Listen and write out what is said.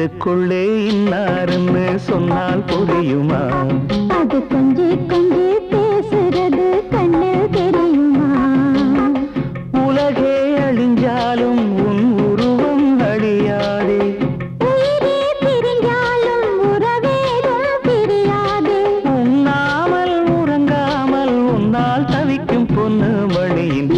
நெஞ்சுக்குள்ளே இன்னாருன்னு சொன்னால் புரியுமா? அது கொஞ்சி கொஞ்சி பேசுறது கண்ணில் தெரியுமா? உலகே அழிஞ்சாலும் உன் உருவம் அழியாதே. உண்ணாமல் உறங்காமல் உன்னால் தவிக்கும் பொண்ணு வழியின்